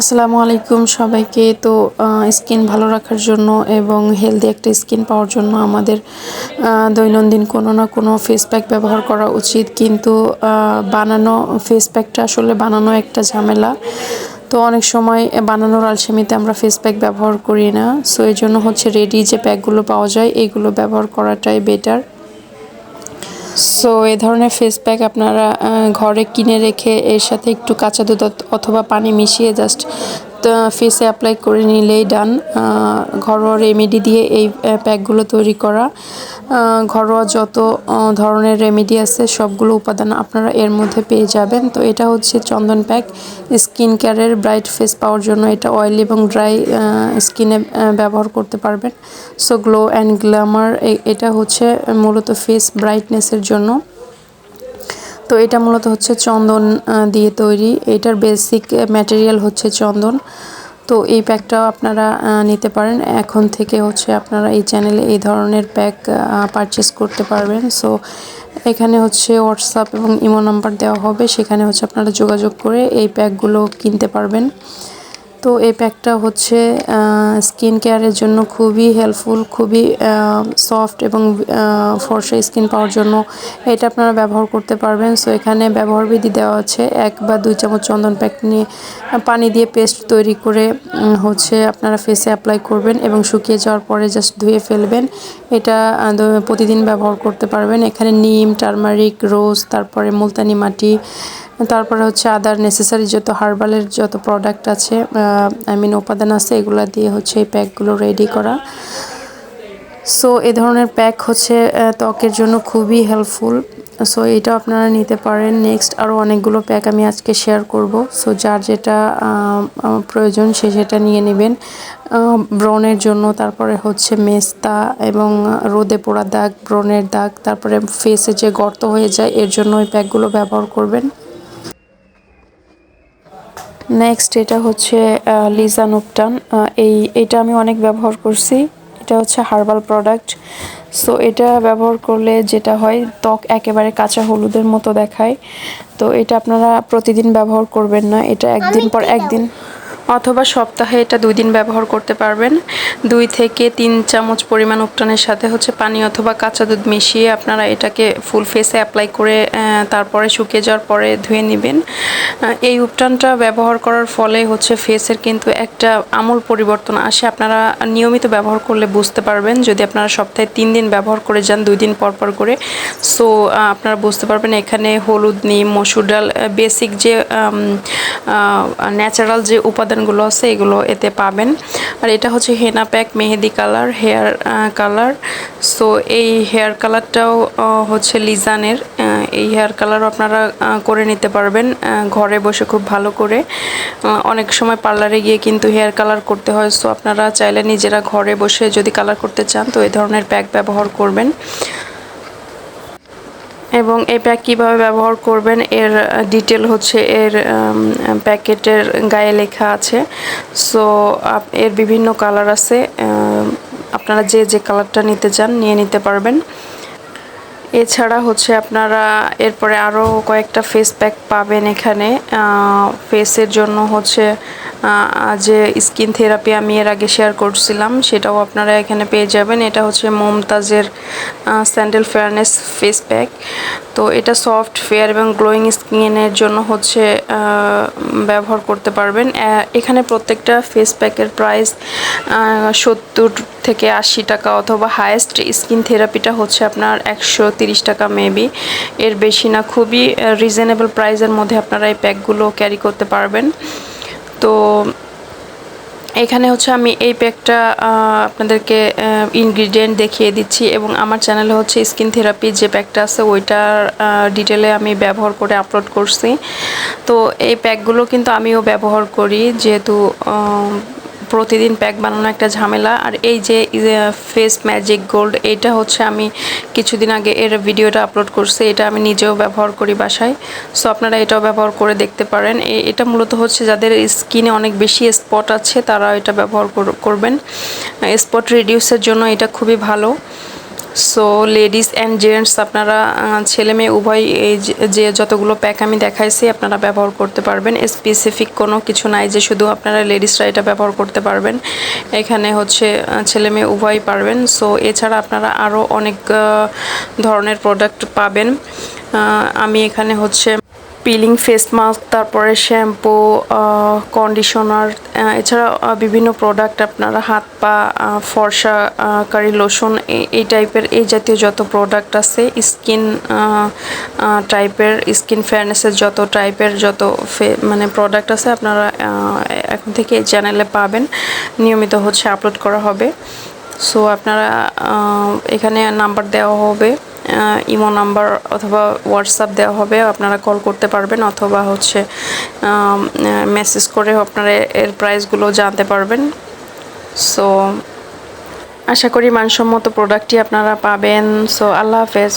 আসসালামু আলাইকুম সবাইকে। তো স্কিন ভালো রাখার জন্য এবং হেলদি একটা স্কিন পাওয়ার জন্য আমাদের দৈনন্দিন কোনো না কোনো ফেস প্যাক ব্যবহার করা উচিত। কিন্তু বানানো ফেস প্যাকটা আসলে বানানো একটা ঝামেলা। তো, অনেক সময় বানানোর আলসেমিতে আমরা ফেস প্যাক ব্যবহার করি না। সো এই জন্য হচ্ছে রেডি যে প্যাকগুলো পাওয়া যায় এইগুলো ব্যবহার করাটাই বেটার সো এ ধরনের ফেস প্যাক আপনারা ঘরে কিনে রেখে এর সাথে একটু কাঁচা দুধ অথবা পানি মিশিয়ে জাস্ট ফেসে অ্যাপ্লাই করে নিলেই ডান ঘরোয়া রেমেডি দিয়ে এই প্যাকগুলো তৈরি করা। ঘরোয়া যত ধরনের রেমেডি আছে, সবগুলো উপাদান আপনারা এর মধ্যে পেয়ে যাবেন। তো এটা হচ্ছে চন্দন প্যাক স্কিন কেয়ারের ব্রাইট ফেস পাওয়ার জন্য এটা অয়েল এবং ড্রাই স্কিনে ব্যবহার করতে পারবেন। সো গ্লো অ্যান্ড গ্ল্যামার এটা হচ্ছে মূলত ফেস ব্রাইটনেসের জন্য। তো এটা মূলত হচ্ছে চন্দন দিয়ে তৈরি। এটার বেসিক ম্যাটেরিয়াল হচ্ছে চন্দন। তো এই প্যাকটাও আপনারা নিতে পারেন। এখন থেকে হচ্ছে আপনারা এই চ্যানেলে এই ধরনের প্যাক পারচেস করতে পারবেন। সো এখানে হচ্ছে হোয়াটসঅ্যাপ এবং ইমো নাম্বার দেওয়া হবে। সেখানে হচ্ছে আপনারা যোগাযোগ করে এই প্যাকগুলো কিনতে পারবেন। তো এই প্যাকটা হচ্ছে স্কিন কেয়ারের জন্য খুবই হেল্পফুল খুবই সফট এবং ফর্সা স্কিন পাওয়ার জন্য। এটা আপনারা ব্যবহার করতে পারবেন। সো এখানে ব্যবহার বিধি দেওয়া আছে, এক বা দুই চামচ চন্দন প্যাক নিয়ে পানি দিয়ে পেস্ট তৈরি করে হচ্ছে আপনারা ফেসে অ্যাপ্লাই করবেন এবং শুকিয়ে যাওয়ার পরে জাস্ট ধুয়ে ফেলবেন। এটা প্রতিদিন ব্যবহার করতে পারবেন। এখানে নিম, টারমারিক, রোজ, তারপরে মুলতানি মাটি তারপরে হচ্ছে আদার নেসেসারি যত হার্বালের যত প্রোডাক্ট আছে আই মিন উপাদান আছে, এগুলো দিয়ে হচ্ছে এই প্যাকগুলো রেডি করা। সো এ ধরনের প্যাক হচ্ছে ত্বকের জন্য খুবই হেল্পফুল সো এটা আপনারা নিতে পারেন। নেক্সট আরও অনেকগুলো প্যাক আমি আজকে শেয়ার করব। সো যার যেটা প্রয়োজন, সে সেটা নিয়ে নেবেন। ব্রণের জন্য, তারপরে হচ্ছে মেস্তা এবং রোদে পোড়া দাগ, ব্রণের দাগ, তারপরে ফেসে যে গর্ত হয়ে যায়, এর জন্য ওই প্যাকগুলো ব্যবহার করবেন। নেক্সট এটা হচ্ছে লিজা নুপটান এই এটা আমি অনেক ব্যবহার করছি। এটা হচ্ছে হার্বাল প্রোডাক্ট। সো এটা ব্যবহার করলে যেটা হয় ত্বক একেবারে কাঁচা হলুদের মতো দেখায়। তো এটা আপনারা প্রতিদিন ব্যবহার করবেন না। এটা একদিন পর একদিন অথবা সপ্তাহে এটা দুই দিন ব্যবহার করতে পারবেন। দুই থেকে তিন চামচ পরিমাণ উপটানের সাথে হচ্ছে পানি অথবা কাঁচা দুধ মিশিয়ে আপনারা এটাকে ফুল ফেসে অ্যাপ্লাই করে তারপরে শুকিয়ে যাওয়ার পরে ধুয়ে নেবেন। এই উপটানটা ব্যবহার করার ফলে হচ্ছে ফেসের কিন্তু একটা আমূল পরিবর্তন আসে। আপনারা নিয়মিত ব্যবহার করলে বুঝতে পারবেন যদি আপনারা সপ্তাহে তিন দিন ব্যবহার করে যান, দুই দিন পর পর করে। সো আপনারা বুঝতে পারবেন এখানে হলুদ, নিম, মসুর ডাল বেসিক যে ন্যাচারাল যে উপাদানগুলো আছে, এগুলো এতে পাবেন। আর এটা হচ্ছে হেনা প্যাক, মেহেদি কালার, হেয়ার কালার। সো এই হেয়ার কালারটাও হচ্ছে লিজানের। এই হেয়ার কালারও আপনারা করে নিতে পারবেন ঘরে বসে খুব ভালো করে। অনেক সময় পার্লারে গিয়ে কিন্তু হেয়ার কালার করতে হয়। সো আপনারা চাইলে নিজেরা ঘরে বসে যদি কালার করতে চান, তো এই ধরনের প্যাক ব্যবহার করবেন। এবং এই প্যাক কীভাবে ব্যবহার করবেন এর ডিটেল হচ্ছে এর প্যাকেটের গায়ে লেখা আছে। সো এর বিভিন্ন কালার আছে আপনারা যে যে কালারটা নিতে চান নিয়ে নিতে পারবেন। এছাড়া হচ্ছে আপনারা এরপরে আরও কয়েকটা ফেস প্যাক পাবেন এখানে। ফেসের জন্য হচ্ছে যে স্কিন থেরাপি আমি এর আগে শেয়ার করছিলাম, সেটাও আপনারা এখানে পেয়ে যাবেন। এটা হচ্ছে মমতাজের স্যান্ডেল ফেয়ারনেস ফেস প্যাক তো এটা সফট ফেয়ার এবং গ্লোয়িং স্কিনের জন্য হচ্ছে ব্যবহার করতে পারবেন। এখানে প্রত্যেকটা ফেস প্যাকের প্রাইস সত্তর থেকে আশি টাকা অথবা হায়েস্ট স্কিন থেরাপিটা হচ্ছে আপনার একশো তিরিশ টাকা মেবি এর বেশি না, খুবই রিজনেবল প্রাইসের মধ্যে আপনারা এই প্যাকগুলো ক্যারি করতে পারবেন। তো এখানে হচ্ছে আমি এই প্যাকটা আপনাদেরকে ইনগ্রিডিয়েন্ট দেখিয়ে দিচ্ছি এবং আমার চ্যানেলে হচ্ছে স্কিন থেরাপি যে প্যাকটা আছে ওইটার ডিটেলে আমি ব্যবহার করে আপলোড করছি। তো এই প্যাকগুলো কিন্তু আমিও ব্যবহার করি, যেহেতু প্রতিদিন প্যাক বানানো একটা ঝামেলা। আর এই যে ফেস ম্যাজিক গোল্ড এটা হচ্ছে আমি কিছুদিন আগে এর ভিডিওটা আপলোড করছি। এটা আমি নিজেও ব্যবহার করি বাসায়। সো আপনারা এটাও ব্যবহার করে দেখতে পারেন। এটা মূলত হচ্ছে যাদের স্কিনে অনেক বেশি স্পট আছে, তারা এটা ব্যবহার কর- করবেন। স্পট রিডিউসের জন্য এটা খুবই ভালো। সো লেডিস অ্যান্ড জেন্টস আপনারা ছেলে মেয়ে উভয় এই যে- যতগুলো প্যাক আমি দেখাইছি, আপনারা ব্যবহার করতে পারবেন। স্পেসিফিক কোনো কিছু নাই যে শুধু আপনারা লেডিসরা এটা ব্যবহার করতে পারবেন। এখানে হচ্ছে ছেলে মেয়ে উভয় পারবেন। সো এছাড়া আপনারা আরও অনেক ধরনের প্রোডাক্ট পাবেন। আমি এখানে হচ্ছে পিলিং ফেস মাস্ক তারপরে শ্যাম্পু কন্ডিশনার এছাড়া বিভিন্ন প্রোডাক্ট আপনারা হাত পা আহ, ফর্সা কারি লোশন এই- টাইপের এই জাতীয় যত প্রোডাক্ট আছে স্কিন টাইপের স্কিন ফেয়ারনেসের যত টাইপের যত মানে প্রোডাক্ট আছে আপনারা এখন থেকে এই চ্যানেলে পাবেন। নিয়মিত হচ্ছে আপলোড করা হবে। সো আপনারা এখানে নাম্বার দেওয়া হবে। ইমো নাম্বার অথবা হোয়াটসঅ্যাপ দেওয়া হবে, আপনারা কল করতে পারবেন অথবা হচ্ছে মেসেজ করে আপনারা এর প্রাইসগুলো জানতে পারবেন। সো আশা করি মানসম্মত প্রোডাক্টটি আপনারা পাবেন। সো আল্লাহ হাফেজ।